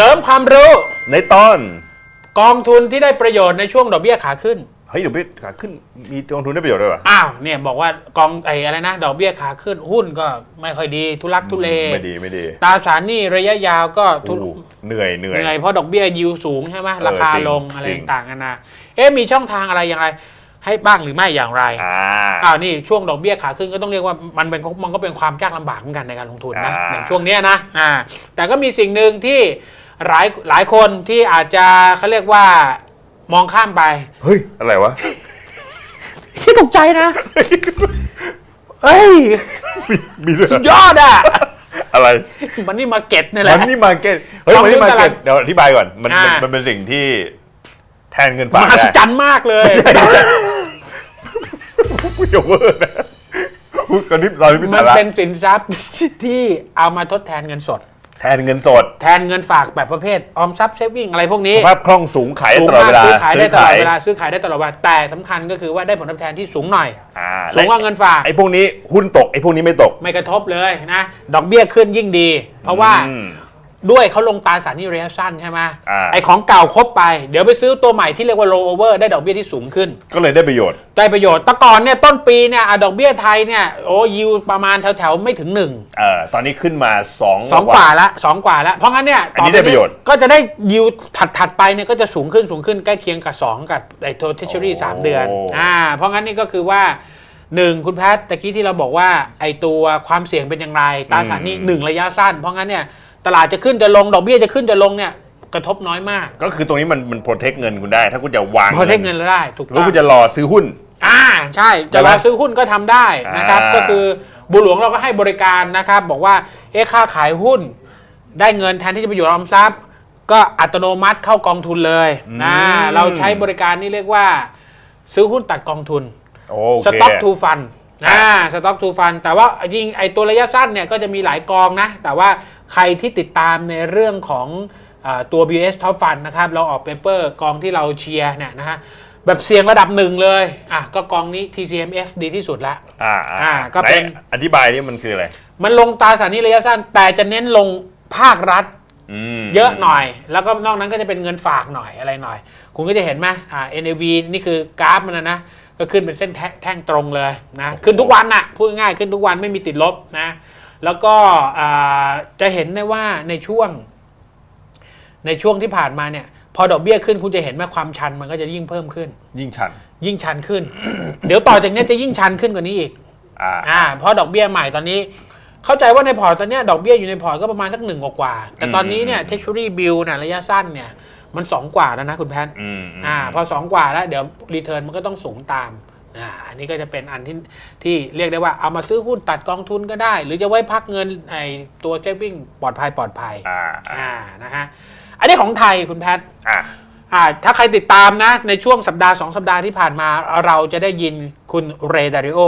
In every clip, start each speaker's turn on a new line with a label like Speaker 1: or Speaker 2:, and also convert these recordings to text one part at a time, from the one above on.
Speaker 1: เสริมความรู้
Speaker 2: ในตอน
Speaker 1: กองทุนที่ได้ประโยชน์ในช่วงดอกเบี้ยขาขึ้น
Speaker 2: เฮ้ยเดี๋ยวพี่ขาขึ้นมีกองทุนได้ประโยชน์ด้วยวะ
Speaker 1: อ้าวเนี่ยบอกว่ากองไอ้อะไรนะ ดอกเบี้ยขาขึ้นหุ้นก็ไม่ค่อยดีทุลักทุเล
Speaker 2: ไม่ดีไม่ดี
Speaker 1: ตราสารหนี้ระยะยาวก็ทุ
Speaker 2: โอ้เหนื่อยเหนื่อย
Speaker 1: เหนื่อยเพราะดอกเบี้ยยิวสูงใช่ไหม
Speaker 2: เออ
Speaker 1: ราคา
Speaker 2: จริง
Speaker 1: ลงอะไร
Speaker 2: จริง
Speaker 1: ต่างๆกันานะเอ๊ะมีช่องทางอะไรอย่างไรให้บ้างหรือไม่อย่างไร
Speaker 2: อ่า
Speaker 1: อ้าวนี่ช่วงดอกเบี้ยขาขึ้นก็ต้องเรียกว่ามันเป็นมันก็เป็นความยากลำบากเหมือนกันในการลงทุนนะ
Speaker 2: อ่า
Speaker 1: อย่างช่วงเนี้ยนะอ่าแต่ก็มีสิ่งหนึ่งที่ หลายหลายคนที่อาจจะเขาเรียกว่ามองข้ามไป
Speaker 2: เฮ้ย อะไรวะ
Speaker 1: ที่ตกใจนะเฮ้ย
Speaker 2: มีด้วย
Speaker 1: สุดยอดอะ
Speaker 2: อะไร
Speaker 1: มันนี่มาเก็ตนี่แหละ
Speaker 2: มันนี่มาเก็ตเฮ้ย
Speaker 1: กอง
Speaker 2: มัน
Speaker 1: ทุ
Speaker 2: นี่
Speaker 1: น
Speaker 2: มา
Speaker 1: ตลา
Speaker 2: เก็
Speaker 1: ด
Speaker 2: ตเดี๋ยวอธิบายก่อน มันมัน
Speaker 1: อ่ามั
Speaker 2: มันเป็นสิ่งที่แทนเงินฝาก
Speaker 1: มหัศ
Speaker 2: ได้
Speaker 1: จรรย์มากเลย
Speaker 2: พูดอย่าเวอร์นะพูดกันที่เราที่พิ
Speaker 1: มั
Speaker 2: สานระ
Speaker 1: เป็นสินทรัพย์ที่เอามาทดแทนเงินสด
Speaker 2: แทนเงินสด
Speaker 1: แทนเงินฝากแบบประเภทออมทรัพย์เซฟวิ่งอะไรพวกนี้
Speaker 2: สภาพคล่องสูงขายได้
Speaker 1: สูง
Speaker 2: ตลอด
Speaker 1: มาก
Speaker 2: เวลา
Speaker 1: ซื้อขายได้ตลอดเวลาซื้อขายได้ตลอดเวลาแต่สำคัญก็คือว่าได้ผลตอบแทนที่สูงหน่อย
Speaker 2: อ่า
Speaker 1: สูงกว่าเงินฝาก
Speaker 2: ไอ้พวกนี้หุ้นตกไอ้พวกนี้ไม่ตก
Speaker 1: ไม่กระทบเลยนะดอกเบี้ยขึ้นยิ่งดี เพราะว่า
Speaker 2: อืม
Speaker 1: ด้วยเขาลงตราสารหนี้ระยะสั้นใช่ไหม
Speaker 2: อ่า
Speaker 1: ไอ้ของเก่าครบไป เดี๋ยวไปซื้อตัวใหม่ที่เรียกว่า roll over ได้ดอกเบี้ยที่สูงขึ้น
Speaker 2: ก็เลยได้ประโยชน์
Speaker 1: ได้ประโยชน์แต่ก่อนเนี่ยต้นปีเนี่ยอะดอกเบี้ยไทยเนี่ยโอ้ยิวประมาณแถวๆไม่ถึงหนึ่ง
Speaker 2: เอ่อตอนนี้ขึ้นมาสอง
Speaker 1: สองกว่าละสองกว่าละเพราะงั้นเนี่ย
Speaker 2: อันนี้ได้ประโยชน์
Speaker 1: ก็จะได้ยิวถัดถัดไปเนี่ยก็จะสูงขึ้นสูงขึ้นใกล้เคียงกับ 2 กับไอ้ตัวเทชชูรี่สามเดือนอ่าเพราะงั้นนี่ก็คือว่าหนึ่งคุณแพทย์ตะกี้ที่เราบอกว่าไอ้ตัวความเสี่ยงเป็นอย่างไรตราสารหนี้หนึ่งระยะสั้น เพราะงั้นเนี่ย ตลาดจะขึ้นจะลงดอกเบี้ยจะขึ้นจะลงเนี่ยกระทบน้อยมาก
Speaker 2: ก็คือตรงนี้มันมันโปรเทคเงินคุณได้ ถ้าคุณจะวาง
Speaker 1: พอเทคเงินแล้วได้ถูก
Speaker 2: แล้
Speaker 1: ต้
Speaker 2: ว
Speaker 1: อง
Speaker 2: คุณจะรอซื้อหุ้น
Speaker 1: อ่าใช่จะ
Speaker 2: ใช่ไหม
Speaker 1: รอซื้อหุ้นก็ทำได้นะครับ
Speaker 2: อ่า
Speaker 1: ก็คือบุหลวงเราก็ให้บริการนะครับ บอกว่าเอ๊ะค่าขายหุ้น ได้เงินแทนที่จะไปอยู่ออมทรัพย์ ก็อัตโนมัติเข้ากองทุนเลยนะเราใช้บริการนี่เรียกว่า ซื้อหุ้นตัดกองทุน
Speaker 2: โอ
Speaker 1: ส
Speaker 2: เค
Speaker 1: ต็อกทูฟัน
Speaker 2: อ่า
Speaker 1: อ่าสต็อกทูฟันแต่ว่ายิงไอตัวระยะสั้นเนี่ยก็จะมีหลายกองนะ แต่ว่าใครที่ติดตามในเรื่องของอาตัว BS Top Fund นะครับ เราออกเปเปอร์กองที่เราเชียร์เนี่ยนะฮะแบบเสี่ยงระดับหนึ่งเลย อะ ก็กองนี้ TCMF ดีที่สุดละ
Speaker 2: อ่า
Speaker 1: อ่า ก็เป็น
Speaker 2: ไหอธิบายนี่มันคืออะไร
Speaker 1: มันลงตราสารหนี้ระยะสั้น แต่จะเน้นลงภาครัฐ
Speaker 2: อืม
Speaker 1: เยอะหน่อย แล้วก็นอกนั้นก็จะเป็นเงินฝากหน่อยอะไรหน่อย คุณก็จะเห็นไหมอ่า NAV นี่คือกราฟมันนะนะ ก็ขึ้นเป็นเส้นแท่แท่งตรงเลยนะขึ้นทุกวันน่ะพูดง่ายๆขึ้นทุกวันไม่มีติดลบนะแล้วก็อ่าจะเห็นได้ว่าในช่วง ในช่วงที่ผ่านมาเนี่ย พอดอกเบี้ยขึ้นคุณจะเห็นว่าความชันมันก็จะยิ่งเพิ่มขึ้น
Speaker 2: ยิ่งชัน
Speaker 1: ยิ่งชันขึ้น เดี๋ยวต่อจากนี้จะยิ่งชันขึ้นกว่านี้อีก
Speaker 2: อ่า
Speaker 1: อ่าเพราะดอกเบี้ยใหม่ตอนนี้ เข้าใจว่าในพอร์ตตอนเนี้ยดอกเบี้ยอยู่ในพอร์ตก็ประมาณสักหนึ่งกว่าๆแต่ตอนนี้เนี่ย
Speaker 2: อืม
Speaker 1: เท s ชูรี่บิลน่ะระยะสั้นเนี่ย มันสองกว่าแล้วนะคุณแพทย์
Speaker 2: อืมม
Speaker 1: อ่าพอสองกว่าแล้วเดี๋ยวรีเทิร์นมันก็ต้องสูงตามอ่าอันนี้ก็จะเป็นอันที่ที่เรียกได้ว่าเอามาซื้อหุ้นตัดกองทุนก็ได้ หรือจะไว้พักเงินไอตัวเซฟวิ่งปลอดภัยปลอดภัย
Speaker 2: อ่าอ่า
Speaker 1: อ่านะฮะอันนี้ของไทยคุณแพทย์
Speaker 2: อ่า
Speaker 1: อ่าถ้าใครติดตามนะในช่วงสัปดาห์สองสัปดาห์ที่ผ่านมาเราจะได้ยินคุณเรดาริโอ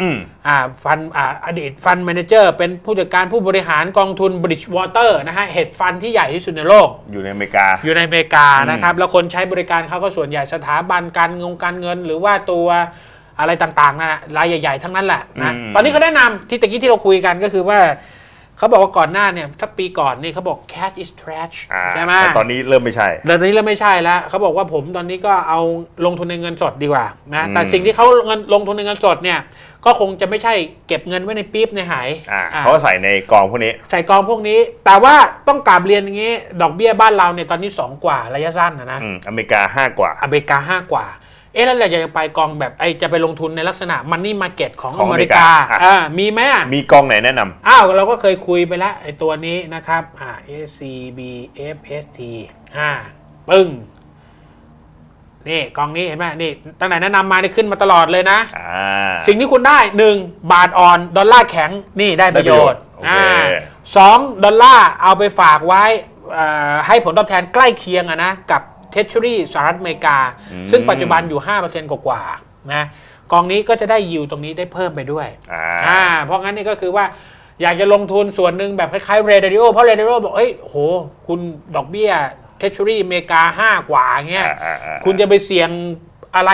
Speaker 2: อืม
Speaker 1: อ่าฟันอ่าอดีตฟันแมเนเจอร์เป็นผู้จัดการผู้บริหารกองทุน Bridgewater นะฮะเฮดฟันที่ใหญ่ที่สุดในโลก
Speaker 2: อยู่ในอเมริกา
Speaker 1: อยู่ในอเมริกานะครับ แล้วคนใช้บริการเขาก็ส่วนใหญ่สถาบันการเงินการเงิน หรือว่าตัวอะไรต่างๆนั่นแหละรายใหญ่ ๆ ทั้งนั้นแหละนะ
Speaker 2: อืม
Speaker 1: ตอนนี้เขาแนะนำที่ตะกี้ที่เราคุยกันก็คือว่า เขาบอกว่าก่อนหน้าเนี่ยสักปีก่อนนี่เขาบอก cash is trash
Speaker 2: อ่า
Speaker 1: ใช่ไหม
Speaker 2: แต่ตอนนี้เริ่มไม่ใช่
Speaker 1: เดี๋ยวนี้เริ่มไม่ใช่แล้วเขาบอกว่าผมตอนนี้ก็เอาลงทุนในเงินสดดีกว่านะ
Speaker 2: อืม
Speaker 1: แต่สิ่งที่เขาเงินลงทุนในเงินสดเนี่ยก็คงจะไม่ใช่เก็บเงินไว้ในปี๊บในหาย
Speaker 2: อ่า
Speaker 1: อ่า
Speaker 2: เขาก็ใส่ในกองพวกนี้
Speaker 1: ใส่กองพวกนี้ แต่ว่าต้องกราบเรียนอย่างนี้ ดอกเบี้ยบ้านเราเนี่ยตอนนี้ 2 กว่าระยะสั้นนะนะ
Speaker 2: อืมอเมริกาห้ากว่า
Speaker 1: อเมริกา 5 กว่า เอ๊ะแล้วเราอยากจะไปกองแบบไอ้จะไปลงทุนในลักษณะมันนี่มาเก็ตของ
Speaker 2: ของ
Speaker 1: อ
Speaker 2: อ
Speaker 1: เม
Speaker 2: เมริ
Speaker 1: ริกา
Speaker 2: กาอะ
Speaker 1: อ่ามีไหมอะ
Speaker 2: มีกองไหนแนะนำ
Speaker 1: อ้าวเราก็เคยคุยไปแล้วไอ้ตัวนี้นะครับอ่า ACBFST อ่าปึ้งนี่กองนี้เห็นไหมนี่ตั้งแต่แนะนำมานี่ขึ้นมาตลอดเลยนะ
Speaker 2: อ่า
Speaker 1: สิ่งที่คุณได้หนึ่งบาทอ่อน ดอลลาร์แข็งนี่ได้ประโยชน์
Speaker 2: ได้ประโยชน์โอเค
Speaker 1: อ่าสองดอลลาร์เอาไปฝากไว้เอ่อให้ผลตอบแทนใกล้เคียงอะนะกับ เท s ชูรี่สหรัฐอเมริกา ซึ่งปัจจุบันอยู่ 5%กว่าๆนะกองนี้ก็จะได้ยิวตรงนี้ได้เพิ่มไปด้วย
Speaker 2: อ่า
Speaker 1: อ่าเพราะงั้นนี่ก็คือว่าอยากจะลงทุนส่วนหนึ่งแบบคล้ายๆเรด a ริโอเพราะเรด a ริโอบอกเอ้ยโห คุณดอกเบี้ยเท s ชูรี่อเมริกา 5 กว่าเงี้ย
Speaker 2: อ่าอ่าอ่า
Speaker 1: คุณจะไปเสี่ยงอะไร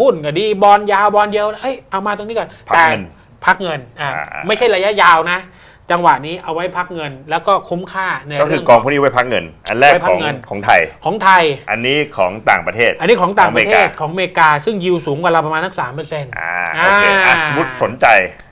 Speaker 1: หุ้นก็ดี บอลยาวบอลเยาวเฮ้ยเอามาตรงนี้ก่อน
Speaker 2: พัก
Speaker 1: แต่
Speaker 2: เงิน
Speaker 1: พักเงินอ่า
Speaker 2: อ่า
Speaker 1: ไม่ใช่ระยะยาวนะ จังหวะนี้เอาไว้พักเงิน แล้วก็คุ้มค่าใน
Speaker 2: ก็คื
Speaker 1: เรื่
Speaker 2: อ
Speaker 1: อง
Speaker 2: กองพวกนี้ไว้พักเงิน อันแรก
Speaker 1: ไว้พั
Speaker 2: ข
Speaker 1: ก
Speaker 2: อง
Speaker 1: เงิน
Speaker 2: ของไทย
Speaker 1: ของไทย
Speaker 2: อันนี้ของต่างประเทศ
Speaker 1: อันนี้ของต่างประเทศ
Speaker 2: ของอเมริกา
Speaker 1: ของอเมริกาซึ่งยิวสูงกว่าเราประมาณทั้งสามเปอร์เซ็นต์
Speaker 2: อ่าโอเคอะสมมติสนใจ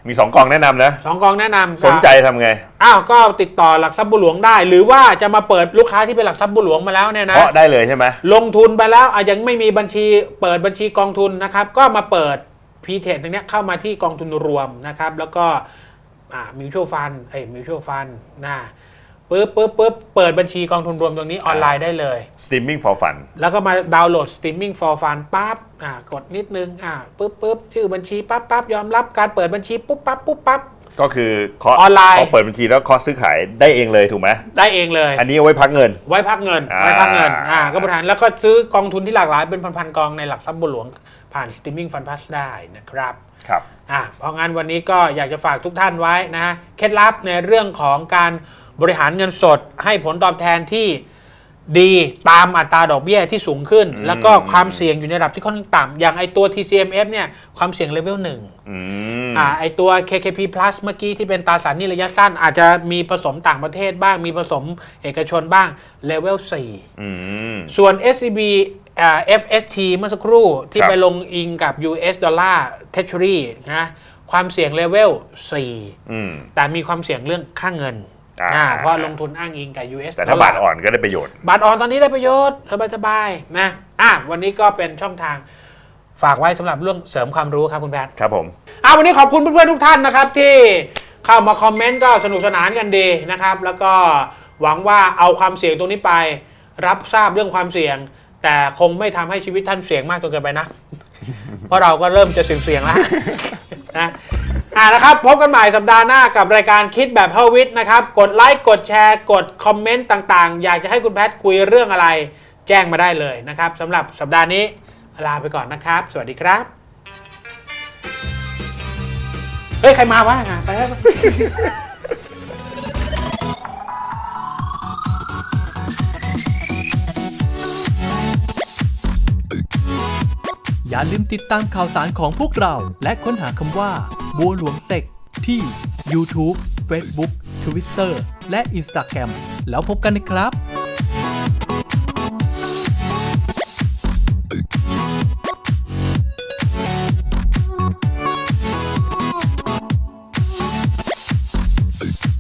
Speaker 2: มีสองกองแนะนำนะ
Speaker 1: สองกองแนะนำ
Speaker 2: สนใจทำไง
Speaker 1: อ้าวก็ติดต่อหลักทรัพย์บุหลวงได้ หรือว่าจะมาเปิดลูกค้าที่เป็นหลักทรัพย์บุหลวงมาแล้วเนี่ยนะ
Speaker 2: เพราะได้เลยใช่ไหม
Speaker 1: ลงทุนไปแล้วอาจยังไม่มีบัญชีเปิดบัญชีกองทุนนะครับ ก็มาเปิดพีเทตตรงเนี้ยเข้ามาที่กองทุนรวมนะครับ แล้วก็ อ่ามิวชั่วฟันเอ้ยมิวชั่วฟันนะปึ๊บปึ๊บปึ๊บเปิดบัญชีกองทุนรวมตรงนี้ออนไลน์ได้เลย
Speaker 2: streaming for fun
Speaker 1: แล้วก็มาดาวน์โหลด streaming for fun ปั๊บอ่ากดนิดนึงอ่าปึ๊บปึ๊บชื่อบัญชีปั๊บปั๊บยอมรับการเปิดบัญชีปุ๊บปั๊บปุ๊บปั๊บ
Speaker 2: ก็คือเคาะ
Speaker 1: ออนไลน์
Speaker 2: เคาะเปิดบัญชีแล้วเคาะซื้อขายได้เองเลยถูกไหม
Speaker 1: ได้เองเลย
Speaker 2: อันนี้เอาไว้พักเงิน
Speaker 1: ไว้พักเงิน
Speaker 2: อ่า
Speaker 1: ไว้พักเงินอ่าก็บริหารแล้วก็ซื้อกองทุนที่หลากหลายเป็นพันๆกองในหลักทรัพย์บุหลวงผ่าน streaming fund plus ได้นะครับ
Speaker 2: ครับ
Speaker 1: อะเพราะงั้นวันนี้ก็อยากจะฝากทุกท่านไว้นะฮะเคล็ดลับในเรื่องของการบริหารเงินสดให้ผลตอบแทนที่ดีตามอัตราดอกเบี้ยที่สูงขึ้น
Speaker 2: อืม
Speaker 1: แล้วก็ความเสี่ยงอยู่ในระดับที่ค่อนข้างต่ำอย่างไอตัว TCMF เนี่ยความเสี่ยงเลเวลหนึ่ง
Speaker 2: อืม
Speaker 1: อ่าไอตัว KKP Plus เมื่อกี้ที่เป็นตราสารหนี้ระยะสั้น อาจจะมีผสมต่างประเทศบ้างมีผสมเอกชนบ้างเลเวล4
Speaker 2: อืม
Speaker 1: ส่วน SCB อ่า FST เมื่อสักครู่ที่
Speaker 2: ครับ
Speaker 1: ไปลงอิงกับ US ดอลลาร์ Treasury นะความเสี่ยงเลเวล4
Speaker 2: อืม
Speaker 1: แต่มีความเสี่ยงเรื่องค่าเงิน
Speaker 2: อ่า
Speaker 1: อ่าเพราะลงทุนอ้างอิงกับ US
Speaker 2: แต่ถ้าบาทอ่อนก็ได้ประโยชน์
Speaker 1: บาทอ่อนตอนนี้ได้ประโยชน์ สบายๆนะอะวันนี้ก็เป็นช่องทางฝากไว้สำหรับเรื่องเสริมความรู้ครับคุณแพทย์
Speaker 2: ครับผม
Speaker 1: อะวันนี้ขอบคุณเพื่อนๆทุกท่านนะครับที่เข้ามาคอมเมนต์ก็สนุกสนานกันดีนะครับ แล้วก็หวังว่าเอาความเสี่ยงตรงนี้ไป รับทราบเรื่องความเสี่ยง แต่คงไม่ทำให้ชีวิตท่านเสี่ยงมากจนเกินไปนะ เพราะเราก็เริ่มจะเสี่ยงๆแล้วนะอ่านะครับพบกันใหม่สัปดาห์หน้ากับรายการคิดแบบเฮาวิทย์นะครับ กดไลค์กดแชร์ กดคอมเมนต์ต่างๆ อยากจะให้คุณแพทย์คุยเรื่องอะไร แจ้งมาได้เลยนะครับสำหรับสัปดาห์นี้ลาไปก่อนนะครับ สวัสดีครับ เฮ้ย ใครมาวะไปแล้ว
Speaker 3: อย่าลืมติดตามข่าวสารของพวกเรา และค้นหาคำว่า บัวหลวงเซกที่ YouTube Facebook Twitter และ Instagram แล้วพบกันนะครับ